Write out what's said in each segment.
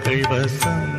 அவர்கள் வசம்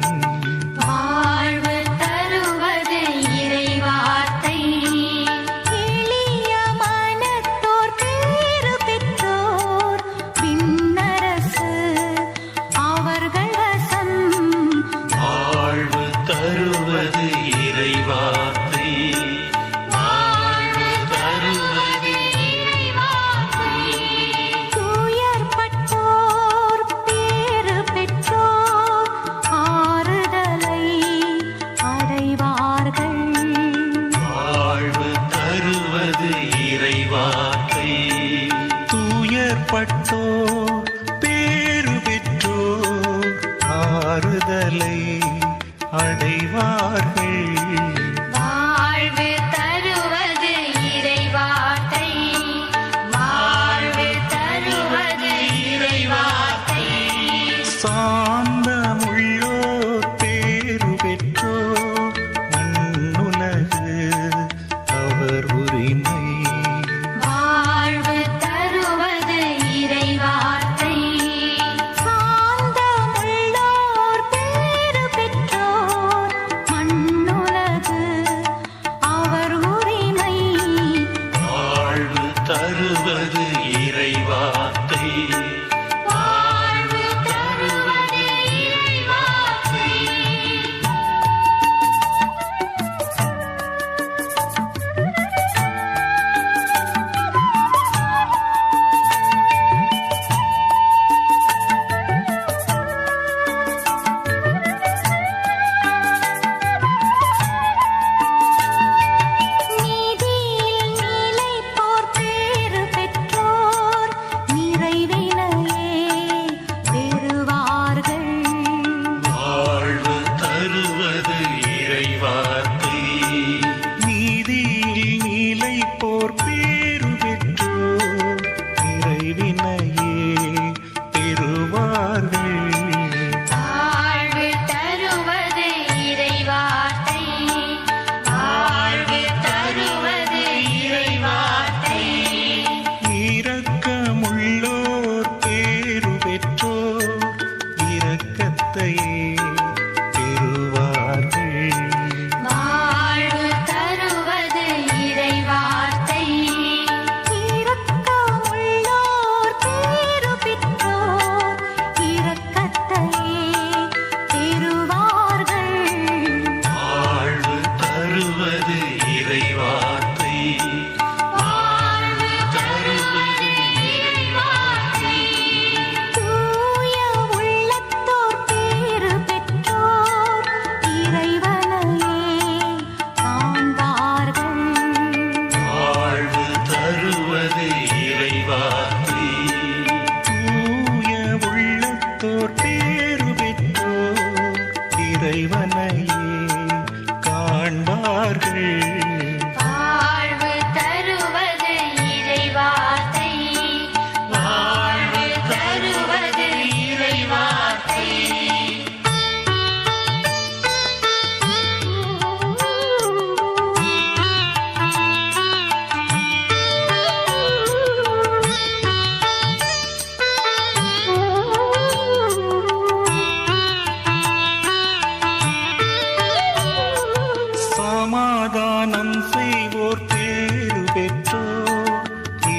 Jersey.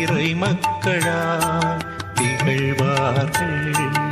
இறை மக்களா திகழ்வார்கள்.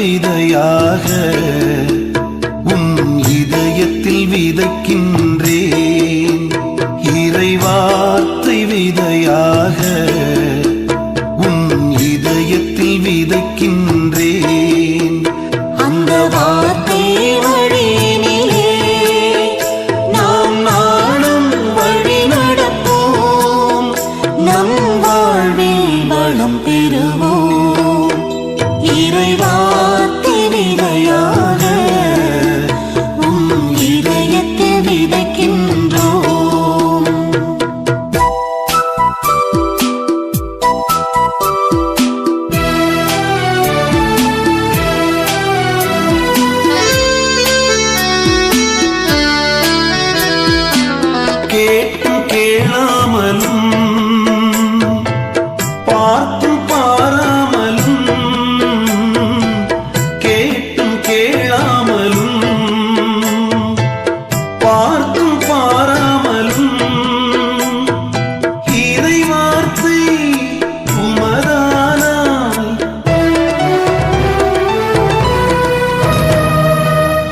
விதையாக உன் இதயத்தில் விதைக்கின்ற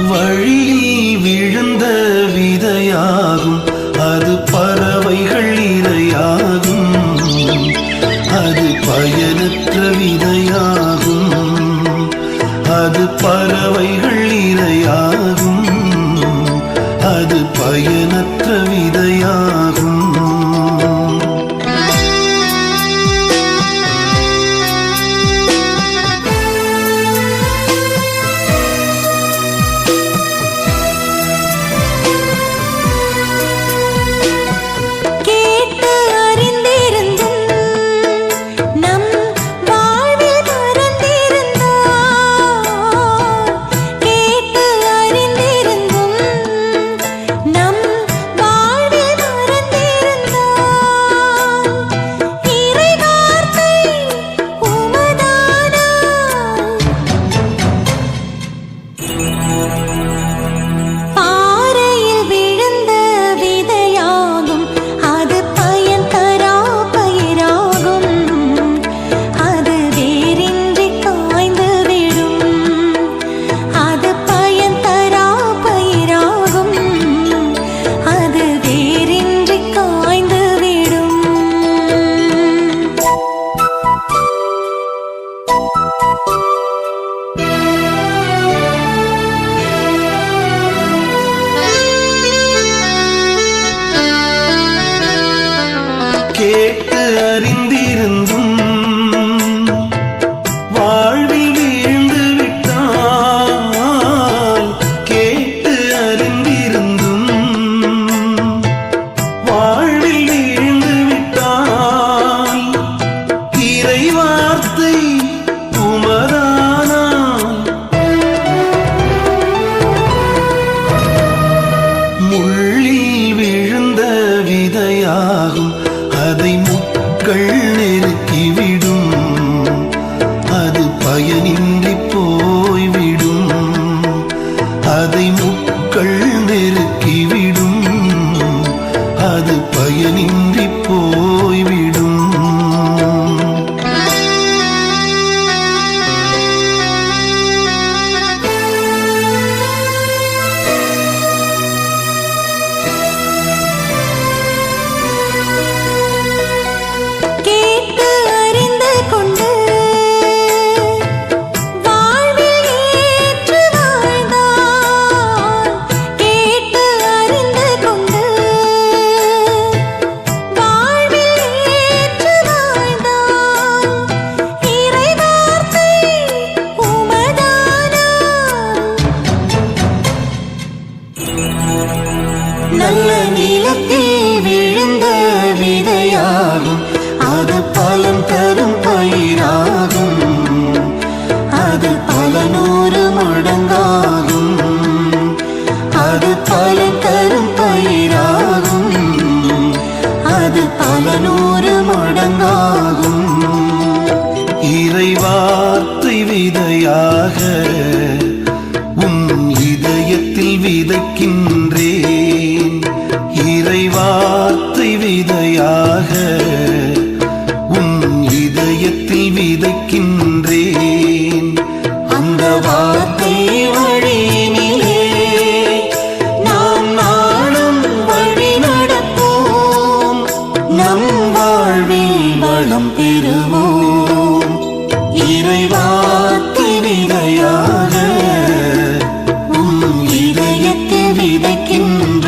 வழியில் விழுந்த விதையாகும். அது பறவைகள் இரையாகும். அது பயனற்ற விதையாகும். அது பறவைகள் அது பல நூறு மடங்காகும். இறைவார்த்தை விதையாக இதயத்தில் விதைக்கின்ற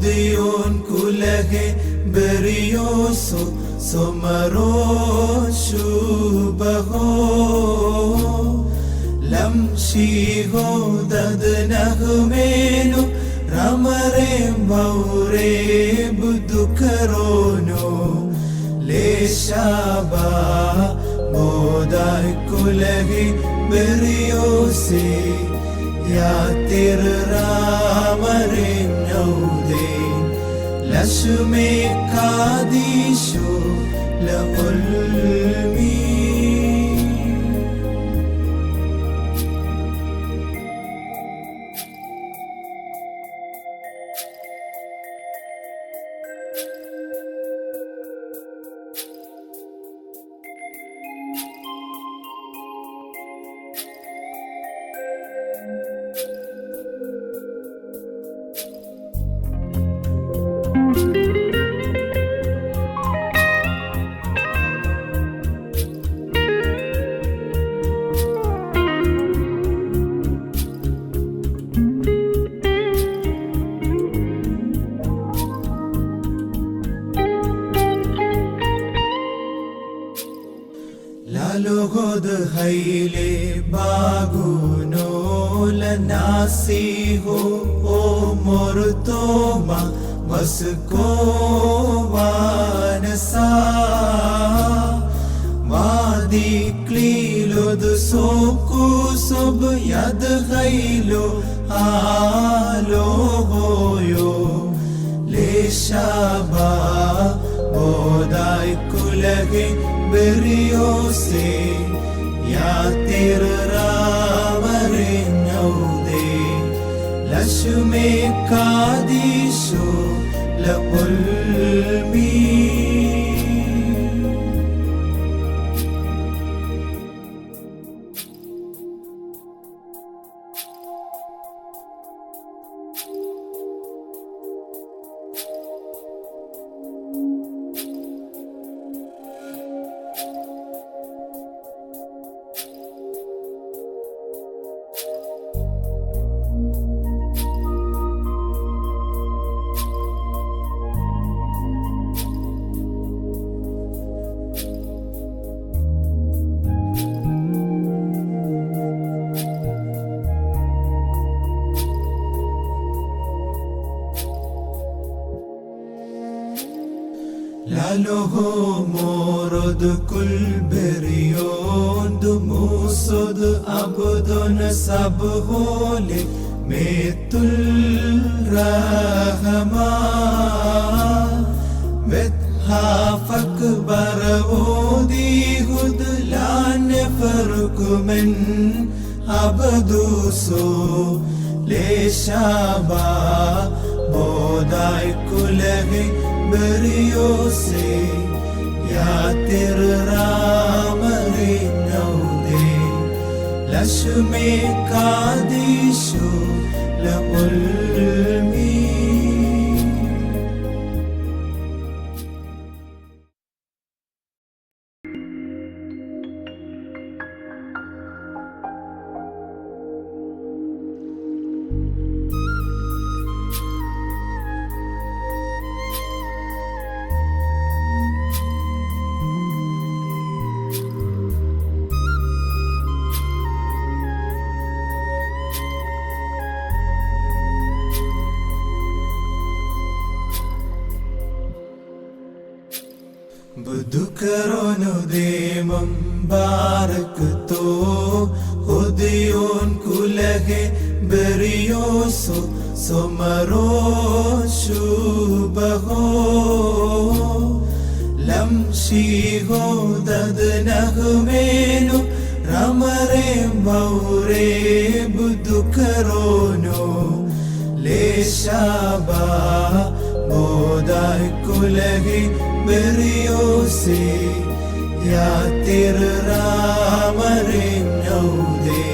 Hodiyon kulage beriyoso somaro shubaho lamshiho dadnagmenu ramare maure budukarono ലേശാബാ മോദായ് കുലകി ബെറിയോസേ യാതിർ രാമരെ നൗദേ ലശുമേ കാദീശോ لالو خود خیل باغونو لناسی ہو او مرتو ما مسکو وانسا مادی کلیلو دسوکو سب ید خیلو آلو ہویو لیشابا بودائی کلگی ബെറിയോസേ യാതിർ രാവരെ നൗദേ ലശുമേ കാദിശോ ലഉൽ മീ لالوهو مورد كل بريون دموسد أبدون سبهولي ميت الرحمة بتهافك برودي هد لا نفرق من أبدوسو لشابا بوداي كلهي ബെറിയോസേ ലശുമേ കാദീശു ലമുൽ ബുധുക്കറോനുദേമം ബാറക്കുത്തോ ഹുദിയോൻ കുലഹെ ബെറിയോസു സുമരോ ശുഭഹോ. ലം ശീഹോ ദദ് നഹുമേനു റമരേ മൗരേ ബുധുക്കറോനോ. ലേശാബ ബോധായ്ക്കുലഹി കുലഹെ ബെറിയോസേ യാ തിരു രാമരേ നൗദേ